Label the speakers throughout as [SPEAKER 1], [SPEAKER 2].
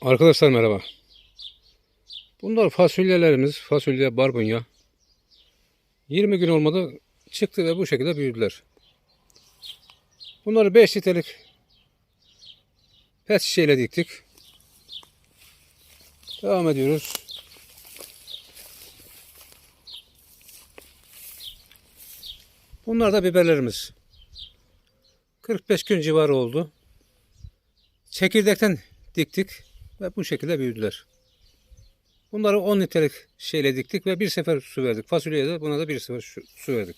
[SPEAKER 1] Arkadaşlar merhaba. Bunlar fasulyelerimiz. Fasulye, barbunya. 20 gün olmadı çıktı ve bu şekilde büyüdüler. Bunları 5 litrelik pet şişeyle diktik. Devam ediyoruz. Bunlar da biberlerimiz. 45 gün civarı oldu. Çekirdekten diktik ve bu şekilde büyüdüler. Bunları 10 litrelik şeyle diktik ve bir sefer su verdik. Fasulyeye de buna da bir sefer su, verdik.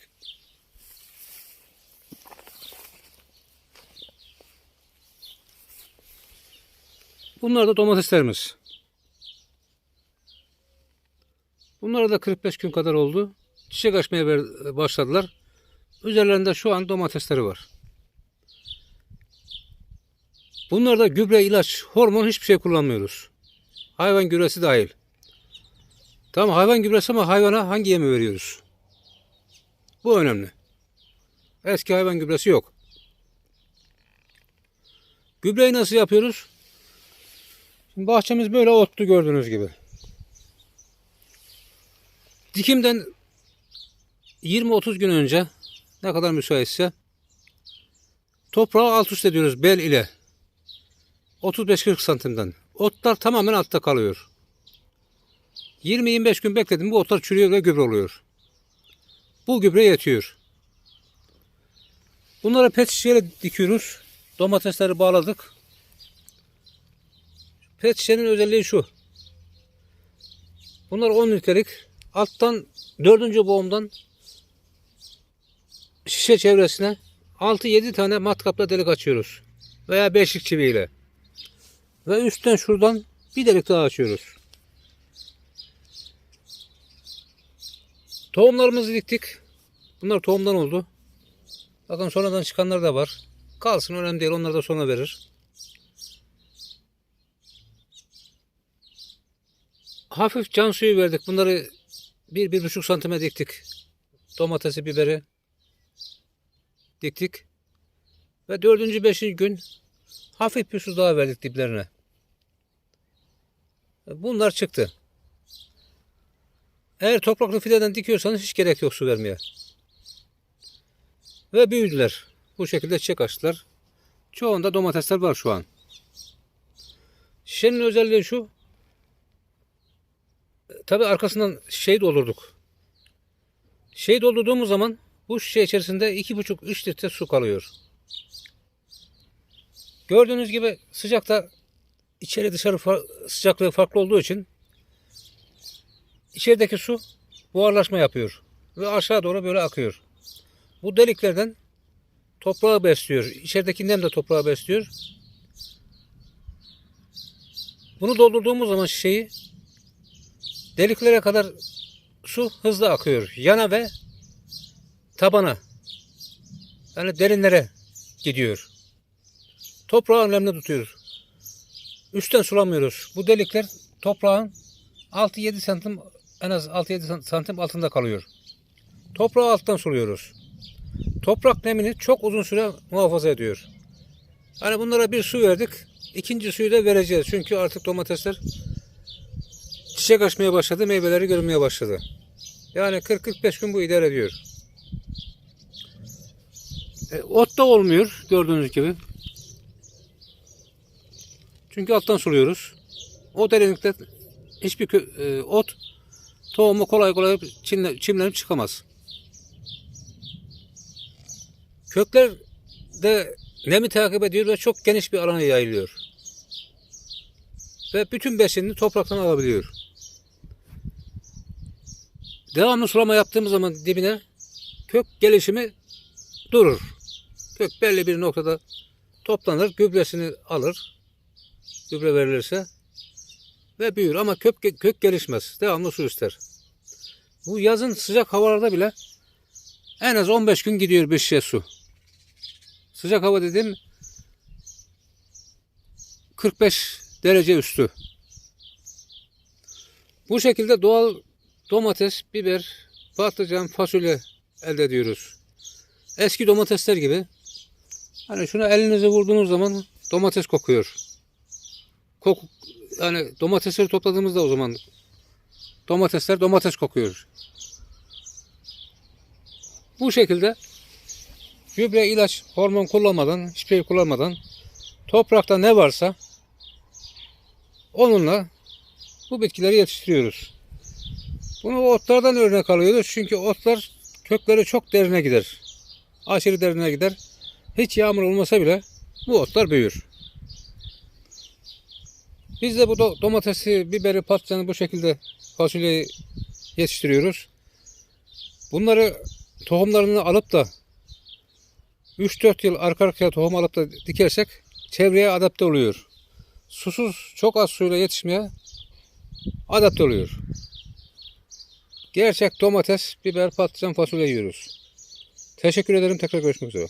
[SPEAKER 1] Bunlar da domateslerimiz. Bunlara da 45 gün kadar oldu. Çiçek açmaya başladılar. Üzerlerinde şu an domatesleri var. Bunlarda gübre, ilaç, hormon hiçbir şey kullanmıyoruz. Hayvan gübresi dahil. Tamam hayvan gübresi ama hayvana hangi yemi veriyoruz? Bu önemli. Eski hayvan gübresi yok. Gübreyi nasıl yapıyoruz? Şimdi bahçemiz böyle ottu gördüğünüz gibi. Dikimden 20-30 gün önce ne kadar müsaitse toprağı alt üst ediyoruz bel ile. 35-40 santimden. Otlar tamamen altta kalıyor. 20-25 gün bekledim bu otlar çürüyor ve gübre oluyor. Bu gübre yetiyor. Bunları pet şişeyle dikiyoruz. Domatesleri bağladık. Pet şişenin özelliği şu. Bunlar 10 litrelik. Alttan dördüncü boğumdan şişe çevresine 6-7 tane matkapla delik açıyoruz. Veya beşik çiviyle. Ve üstten şuradan bir delik daha açıyoruz. Tohumlarımızı diktik. Bunlar tohumdan oldu. Bakın sonradan çıkanlar da var. Kalsın önemli değil. Onları da sonra verir. Hafif can suyu verdik. Bunları bir, bir buçuk santime diktik. Domatesi, biberi diktik. Ve dördüncü, beşinci gün hafif bir su daha verdik diplerine. Bunlar çıktı. Eğer topraklı fideden dikiyorsanız hiç gerek yok su vermeye. Ve büyüdüler. Bu şekilde çiçek açtılar. Çoğunda domatesler var şu an. Şişenin özelliği şu. Tabi arkasından şey doldurduk. Şey doldurduğumuz zaman bu şişe içerisinde 2,5-3 litre su kalıyor. Gördüğünüz gibi sıcakta içeri dışarı fa- sıcaklığı farklı olduğu için içerideki su buharlaşma yapıyor ve aşağı doğru böyle akıyor. Bu deliklerden toprağı besliyor. İçerideki nem de toprağı besliyor. Bunu doldurduğumuz zaman şişeyi deliklere kadar su hızlı akıyor. Yana ve tabana. Yani derinlere gidiyor. Toprağı önemli tutuyor. Üstten sulamıyoruz. Bu delikler toprağın 6-7 santim en az 6-7 santim altında kalıyor. Toprağı alttan suluyoruz. Toprak nemini çok uzun süre muhafaza ediyor. Hani bunlara bir su verdik. ikinci suyu da vereceğiz. Çünkü artık domatesler çiçek açmaya başladı. Meyveleri görünmeye başladı. Yani 40-45 gün bu idare ediyor. E, ot da olmuyor gördüğünüz gibi. Çünkü alttan suluyoruz. O derinlikte hiçbir e, ot tohumu kolay kolay çimle, çimlenip çıkamaz. Kökler de nemi takip ediyor ve çok geniş bir alana yayılıyor. Ve bütün besinini topraktan alabiliyor. Devamlı sulama yaptığımız zaman dibine kök gelişimi durur. Kök belli bir noktada toplanır, gübresini alır. Gübre verilirse ve büyür ama kök, kök gelişmez. Devamlı su ister. Bu yazın sıcak havalarda bile en az 15 gün gidiyor bir şişe su. Sıcak hava dedim 45 derece üstü. Bu şekilde doğal domates, biber, patlıcan, fasulye elde ediyoruz. Eski domatesler gibi. Hani şuna elinize vurduğunuz zaman domates kokuyor. Koku, yani domatesleri topladığımızda o zaman domatesler domates kokuyor. Bu şekilde gübre, ilaç, hormon kullanmadan, hiçbir şey kullanmadan toprakta ne varsa onunla bu bitkileri yetiştiriyoruz. Bunu otlardan örnek alıyoruz. Çünkü otlar kökleri çok derine gider. Aşırı derine gider. Hiç yağmur olmasa bile bu otlar büyür. Biz de bu do- domatesi, biberi, patlıcanı bu şekilde fasulyeyi yetiştiriyoruz. Bunları tohumlarını alıp da 3-4 yıl arka arkaya tohum alıp da dikersek çevreye adapte oluyor. Susuz çok az suyla yetişmeye adapte oluyor. Gerçek domates, biber, patlıcan, fasulye yiyoruz. Teşekkür ederim. Tekrar görüşmek üzere.